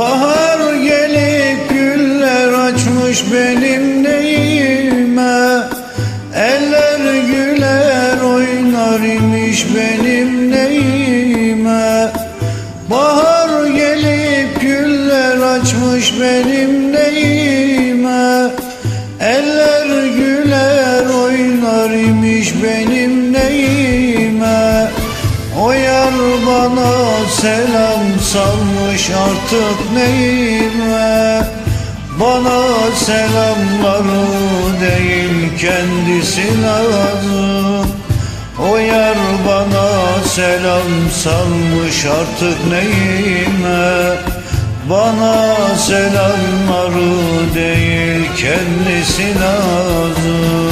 Bahar gelip güller açmış benim neyime O yar bana selam salmış artık neyime? Bana selamları değil kendisi lazım O yar bana selam salmış artık neyime? Bana selamları değil kendisi lazım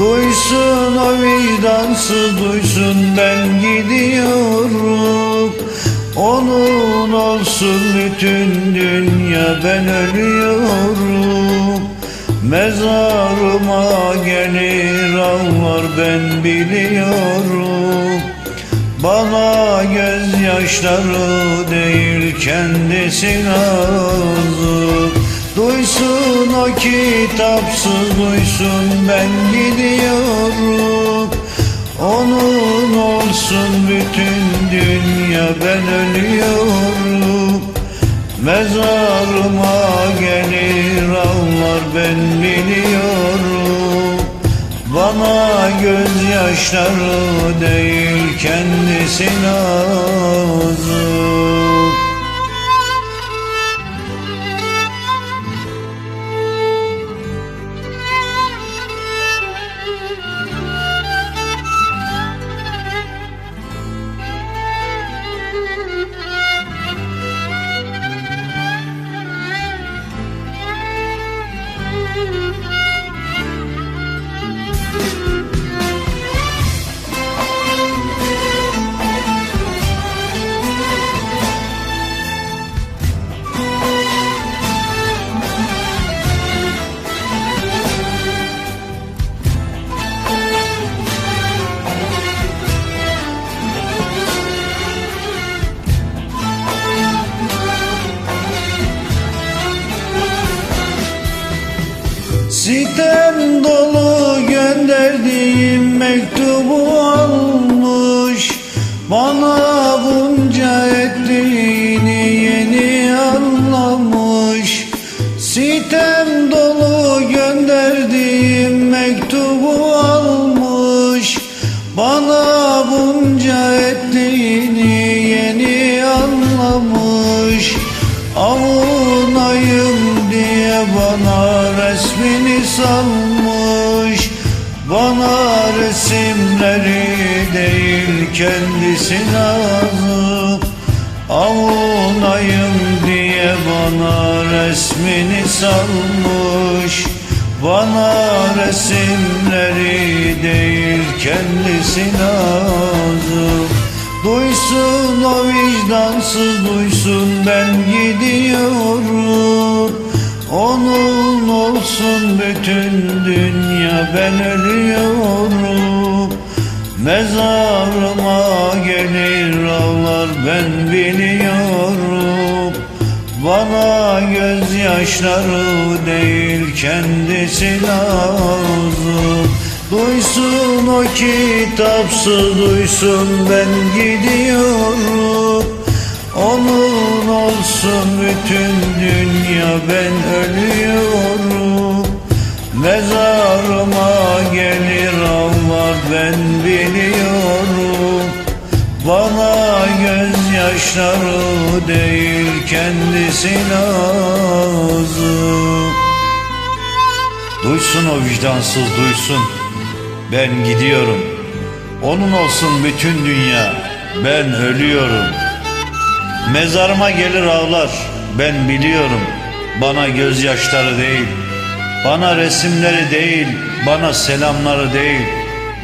Duysun o vicdansız duysun ben gidiyorum. Onun olsun bütün dünya ben ölüyorum. Mezarıma gelir ağlar ben biliyorum. Bana gözyaşları değil kendisi lazım Duysun o kitapsız duysun ben gidiyorum. Onun olsun bütün dünya ben ölüyorum. Mezarıma gelir ağlar ben biliyorum. Bana gözyaşları değil kendisi lazım Sitem dolu gönderdiğim mektubu almış Bana bunca ettiğini yeni anlamış. Sitem salmış Bana resimleri değil kendisi lazım Avunayım diye bana resmini salmış. Bana resimleri değil kendisi lazım Duysun o vicdansız duysun ben gidiyorum Onun olsun bütün dünya ben ölüyorum. Mezarıma gelir ağlar ben biliyorum. Bana gözyaşları değil kendisi lazım. Duysun o kitapsız duysun ben gidiyorum Onun olsun bütün dünya ben ölüyorum. Mezarıma gelir ağlar ben biliyorum. Bana gözyaşları değil kendisi lazım. Duysun o vicdansız duysun. Ben gidiyorum. Onun olsun bütün dünya Ben ölüyorum Mezarıma gelir ağlar. Ben biliyorum Bana gözyaşları değil. Bana resimleri değil Bana selamları değil.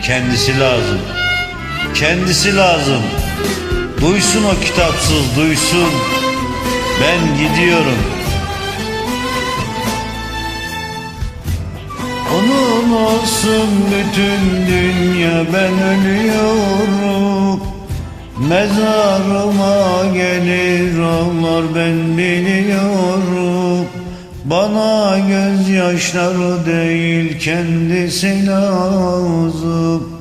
Kendisi lazım Kendisi lazım. Duysun o kitapsız duysun. Ben gidiyorum. Onun olsun bütün dünya ben ölüyorum. Mezarıma gelir ağlar ben biliyorum. Bana gözyaşları değil kendisi lazım